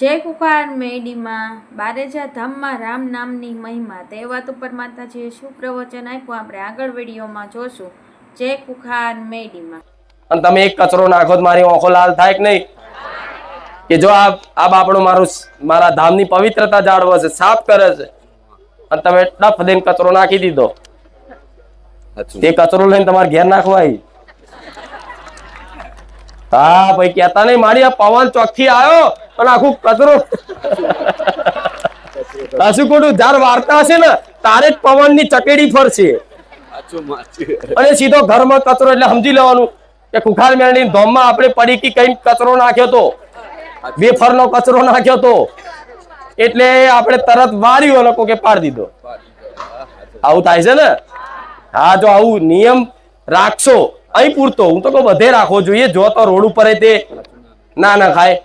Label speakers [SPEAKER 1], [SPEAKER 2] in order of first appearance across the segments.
[SPEAKER 1] જય કુકાર મેડીમાં. બારેજા ધામમાં રામ નામની મહિમા તે વાત ઉપર માતાજીએ શું પ્રવચન આપ્યું. આપણે આગળ વિડીયોમાં જોશું. જય કુખાર મેડીમાં.
[SPEAKER 2] અને તમે એક કચરો નાખો તો મારી આંખો લાલ થાય કે નહીં? કે જો આ આ બાપડો મારું મારા ધામની પવિત્રતા જાળવે છે સાફ કરે છે. અને તમે ડફ દઈને કચરો નાખી દીધો. તે કચરો લઈને તમારે ઘેર નાખવા આવી હા ભાઈ કેતા નહીં મારી આ પવન ચોકથી આવ્યો. અને આખું કચરો. હશું ખોટું જાર વાર્તા હશે ને તારે જ પવનની ચકેડી ફરશે. અને સીધો ઘરમાં કચરો એટલે સમજી લેવાનું કે કુખાર મેળની ધોમમાં આપણે પડીકી કઈ કચરો નાખ્યો તો. બેફરનો કચરો નાખ્યો તો. એટલે આપણે તરત વાર્યો લોકો કે પાડી દીધો. આવું થાય છે ને? હા જો આવું નિયમ રાખશો અહીં પૂરતો. હું તો કહું બધે રાખવો જોઈએ. જો તો રોડ ઉપર તે ના ના ખાય.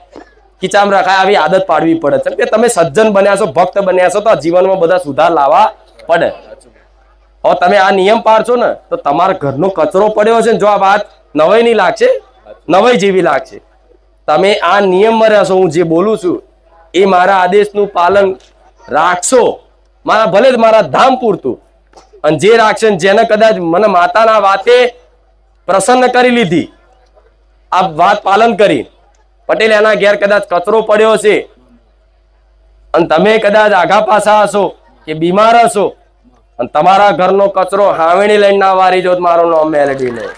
[SPEAKER 2] ખીચામ રખાય આવી આદત પાડવી પડે. છે કે તમે સજ્જન બન્યા છો, ભક્ત બન્યા છો, તો જીવનમાં બધા સુધાર લાવવા પડે. હવે તમે આ નિયમ પાડશો ને, તો તમારા ઘરનો કચરો પડ્યો છે ને, જો આ વાત નવાઈ નહીં લાગશે, નવાઈ જેવી લાગશે. તમે આ નિયમમાં રહેશો હું જે બોલું છું, એ મારા આદેશનું પાલન રાખશો. મારા ભલે જ મારા ધામ પૂરતું, અને જે રાખશે જેને કદાચ મને માતાના વાતે પ્રસન્ન કરી લીધી, આ વાત પાલન કરી. પટેલ એના ઘેર કદાચ કચરો પડ્યો છે. અને તમે કદાચ આઘા પાછા હશો કે બીમાર હશો. અને તમારા ઘરનો કચરો હાવેણી લઈને ના વારી જો મારું નામ મેલડી નહીં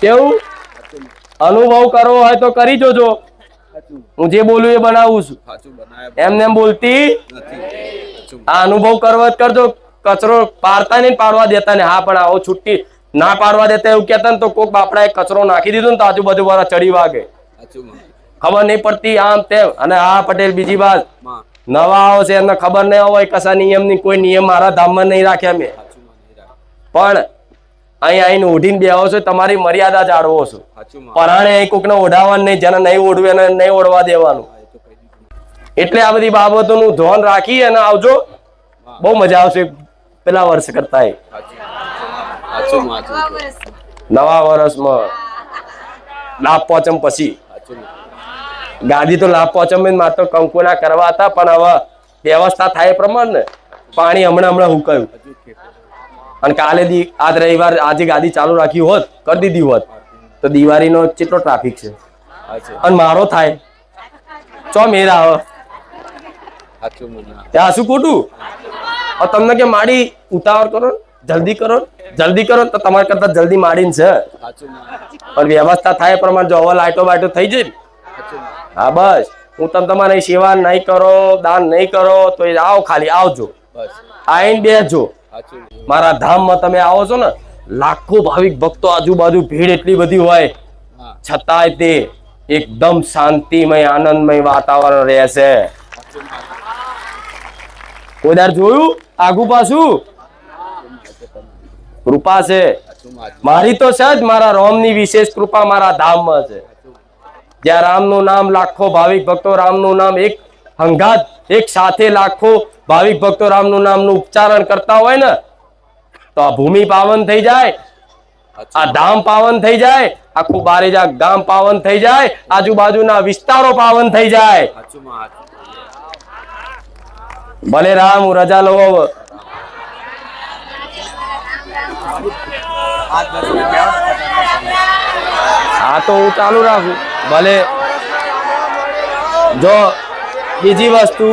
[SPEAKER 2] કેવું? અનુભવ કરવો હોય તો કરી જોજો. હું જે બોલું એ બનાવું છું. એમને એમ બોલતી આ અનુભવ કરવો કરજો. કચરો પાડતા નહીં પાડવા દેતા ને હા પણ આવો છુટ્ટી ના પાડવા દેતા એવું કેતા તો કોક બાપડા કચરો નાખી દીધો ને તો આજુબાજુ વાળા ચડી વાગે. ખબર નહીં પડતી આમ તેમ. અને આ પટેલ બીજી વાત. નવા આવો છે એમને ખબર નહીં હોય કશા નિયમની કોઈ નિયમ મારા ધામમાં નહીં રાખ્યા મેં. પણ અહીં આઈને ઓઢીને બેહો છો તમારી મર્યાદા જાળવો છો. પરાણે અહીં કોકને ઓઢાવવાનું નહીં જેને નહીં ઓઢવું એને નહીં ઓઢવા દેવાનું. એટલે આ બધી બાબતોનું ધ્યાન રાખી અને આવજો. બહુ મજા આવશે પેલા વર્ષ કરતા નવા વર્ષમાં. લાભ પહોંચમ પછી. ગાદી તો લાભ પહોંચમ માત્ર કંકુના કરવા હતા પણ હવે વ્યવસ્થા થાય પ્રમાણે પાણી હમણાં હમણાં હુકાયું. અને કાલે દી આજ રવિવાર આજે ગાદી ચાલુ રાખી હોત કરી દીધી હોત તો દિવાળીનો કેટલો ટ્રાફિક છે? અને મારો થાય. ચો મેરા હવે ત્યાં શું ખોટું? તમને કે માડી ઉતાવળ કરો ને, જલ્દી કરો જલ્દી કરો તો તમારા કરતા જલ્દી માડીને છે પણ વ્યવસ્થા થાય પ્રમાણે જો હવે લાઈટો બાઈટો થઈ જાય હા, બસ. હું તમે તમારી સેવા નહીં કરો, દાન નહીં કરો, તો એ આવો ખાલી, આવજો. આઈને બેસજો મારા ધામમાં તમે આવો છો ને, લાખો ભાવિક ભક્તો આજુબાજુ ભીડ એટલી બધી હોય. છતાંય તે એકદમ શાંતિમય, આનંદમય વાતાવરણ રહેશે કોઈ જોયું? આગુ પાછું? કૃપા છે. મારી તો છે મારા રોમની વિશેષ કૃપા મારા ધામમાં છે. જ્યાં રામનું નામ લાખો ભાવિક ભક્તો રામનું નામ એક હંગાત, એક સાથે લાખો ભાવિક ભક્તો રામનું નામનું ઉચ્ચારણ કરતા હોય ને, તો આ ભૂમિ પાવન થઈ જાય, આ ધામ પાવન થઈ જાય, આખું બારેજા ગામ પાવન થઈ જાય, આજુબાજુના વિસ્તારો પાવન થઈ જાય. ભલે રામ હું રજા લો હવે. હા, તો હું ચાલુ રાખું. ભલે. જો, બીજી વસ્તુ.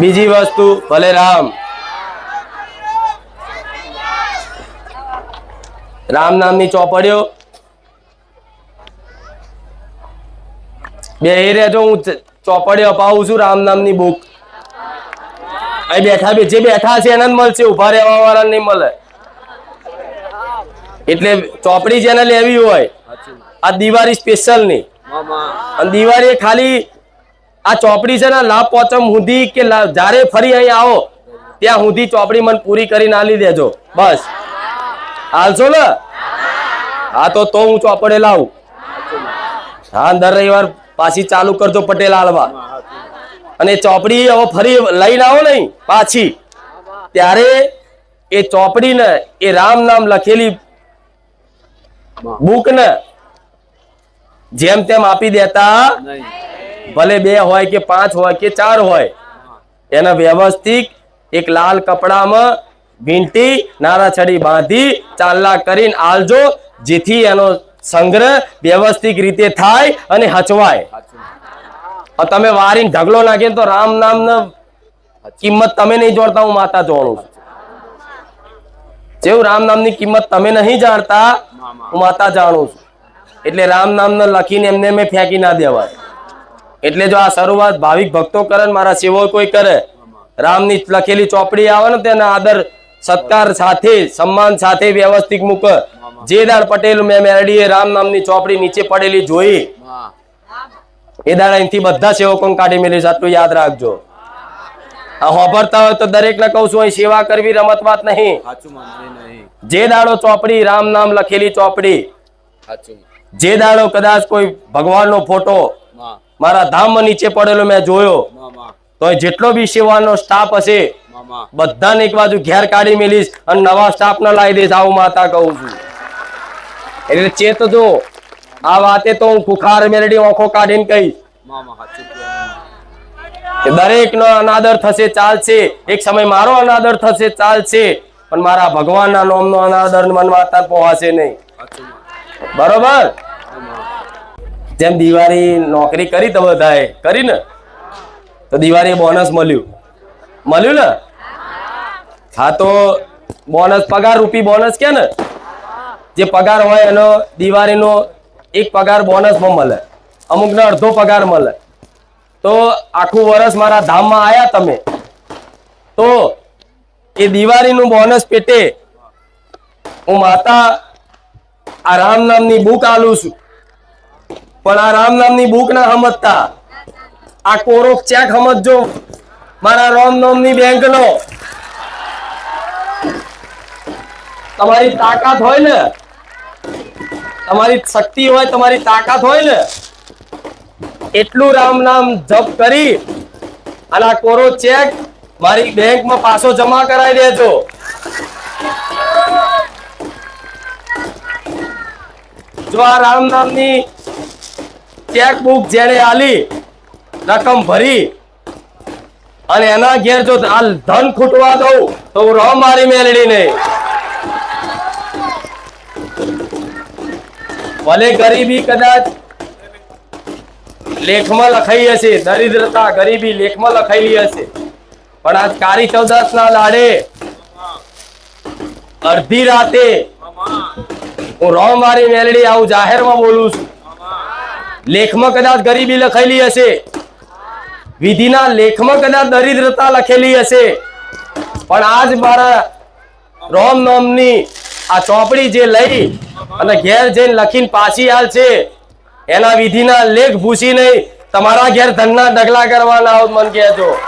[SPEAKER 2] બીજી વસ્તુ, ભલે રામ. રામ નામની ચોપડીઓ બે એ રહેજો હું ચોપડીઓ અપાવું છું રામ નામની બુક અહીં બેઠા બે, જે બેઠા છે એને જ મળશે, ઊભા રહેવા વાળા નહીં મળે. એટલે ચોપડી જેને લેવી હોય, આ દિવાળી સ્પેશિયલની દિવાળી ખાલી આ ચોપડી છે ને લાભ પહોંચમ સુધી કે જ્યારે ફરી અહીં આવો, ત્યાં સુધી ચોપડી મને પૂરી કરીને આલી દેજો. બસ. હાલશો ને? હા, તો તો હું ચોપડે લાવું. હા, દર રવિવાર પાછી ચાલુ કરજો પટેલ હાલવા. અને ચોપડી હવે ફરી લઈને આવો નહીં, પાછી. ત્યારે એ ચોપડીને, એ રામ નામ લખેલી બુક ને જેમ તેમ આપી દેતા. ભલે બે હોય કે પાંચ હોય કે ચાર હોય. એને વ્યવસ્થિત એક લાલ કપડામાં વીંટી નારાછડી બાંધી, ચાલલા કરીને આલજો, જેથી એનો સંગ્રહ વ્યવસ્થિત રીતે થાય અને હચવાય. તમે વારીને ઢગલો નાખીને તો રામ નામ કિંમત તમે નહીં જોડતા, હું માતા જોડું જેવું રામ નામની કિંમત તમે નહીં જાણતા, હું માતા જાણું છું. એટલે રામ નામને લખીને એમને મેં ફેંકી ના દેવાય. એટલે જો આ શરૂઆત ભાવિક ભક્તો કરે મારા સેવો કોઈ કરે, રામની લખેલી ચોપડી આવે ને તેના આદર, સત્કાર સાથે, સન્માન સાથે વ્યવસ્થિત મૂક. જે દાળ પટેલ મેં મેરડીએ રામ નામની ચોપડી નીચે પડેલી જોઈ. એ દાડા બધા સેવકો કાઢી મેળવીશ આટલું યાદ રાખજો. આ હોભરતા હોય તો દરેક ને કહું છું અહીં સેવા કરવી રમત વાત નહીં. જે દાડો ચોપડી રામ નામ લખેલી ચોપડી જે દાડો કદાચ કોઈ ભગવાનનો ફોટો મારા ધામમાં નીચે પડેલો મેં જોયો તો જેટલો બી સેવાનો સ્ટાફ હશે બધાને એક બાજુ ઘેર કાઢી મેલીશ અને નવા સ્ટાફ ને લાવી દઈશ. આવું માતા કહું છું. એટલે ચેતજો આ વાતે તો હું ખુખાર મેલડી ઓંખો કાઢીને કહીશ.
[SPEAKER 3] મામા સાચું કહેવાનું.
[SPEAKER 2] કે દરેક નો અનાદર થશે ચાલશે. એક સમય મારો અનાદર થશે ચાલશે. પણ મારા ભગવાનના નામનો અનાદર મનમાં માતા પહોંચશે નહીં બરોબર? જેમ દિવાળી નોકરી કરી તો બધાએ કરી ને? તો દિવાળી બોનસ મળ્યું. મળ્યું ને? હા તો બોનસ પગાર રૂપી બોનસ કે ને? જે પગાર હોય એનો દિવાળીનો એક પગાર બોનસમાં મળે. અમુકને અડધો પગાર મળે. તો આખું વર્ષ મારા ધામમાં આવ્યા તમે. તો એ દિવાળીનું બોનસ પેટે હું માતા આ રામ નામની બુક આલું છું. પણ આ રામ નામની બુક ના સમજતા આ કોરો ચેક સમજજો મારા રામ નામની બેંક નો તમારી તાકાત હોય ને તમારી શક્તિ હોય, તમારી તાકાત હોય ને, એટલું રામ નામ જપ કરી અને આ કોરો ચેક મારી બેંકમાં પાછો જમા કરાવી દેજો. જો આ રામ નામની ચેકબુક જેને આલી, રકમ ભરી અને એના ઘેર જો ધન ખૂટવા દઉં, તો હું રો મારી મેલડી નહીં ભલે ગરીબી કદાચ લેખમાં લખાઈ હશે, દરિદ્રતા, ગરીબી લેખમાં લખાયેલી હશે. પણ આજ કાળી ચૌદસ ના લાડે અડધી રાતે હું રો મારી મેલડી આવું જાહેરમાં બોલું છું. લેખમાં કદાચ ગરીબી લખેલી હશે, વિધિના લેખમાં કદાચ દરિદ્રતા લખેલી હશે, પણ આજ મારા રોમ નામની આ ચોપડી જે લઈ અને ઘેર જઈને લખીને પાછી હાલ છે. એના વિધિના લેખ ભૂસી નહીં. તમારા ઘેર ધનના ડગલા કરવાના આવું મન કહેજો.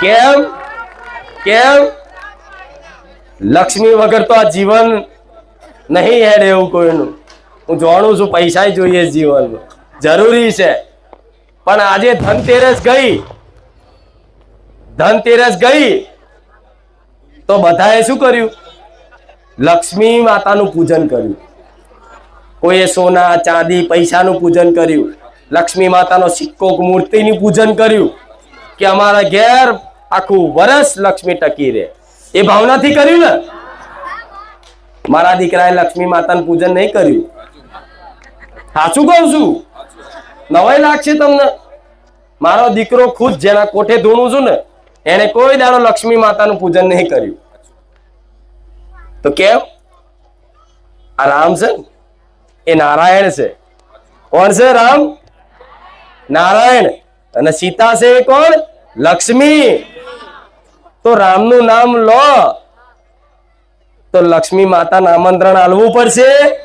[SPEAKER 2] કેમ? કેમ? લક્ષ્મી વગર તો આ જીવન નહીં હેડ એવું કોઈનું. હું જાણું છું પૈસા જોઈએ જીવન જરૂરી છે. પણ આજે ધનતેરસ ગઈ. ધનતેરસ ગઈ. તો બધાએ શું કર્યું? લક્ષ્મી માતાનું પૂજન કર્યું. કોઈએ સોના, ચાંદી, પૈસાનું પૂજન કર્યું. લક્ષ્મી માતાનો સિક્કો, મૂર્તિનું પૂજન કર્યું કે અમારા ઘેર આખું વર્ષ લક્ષ્મી ટકી રહે. એ ભાવનાથી કર્યું ને? મારા દીકરાએ લક્ષ્મી માતાનું પૂજન નહીં કર્યું. સાચું કહું છું? નવાઈ લાગશે તમને? મારો દીકરો ખુદ જેના કોઠે ધૂણું છું ને એને કોઈ દાડો લક્ષ્મી માતાનું પૂજન નહીં કર્યું. તો કેમ? આ રામ છે? એ નારાયણ છે. કોણ છે રામ? નારાયણ. અને સીતા છે કોણ? લક્ષ્મી. તો રામનું નામ લો. તો લક્ષ્મી માતાને આમંત્રણ આલવું પડશે.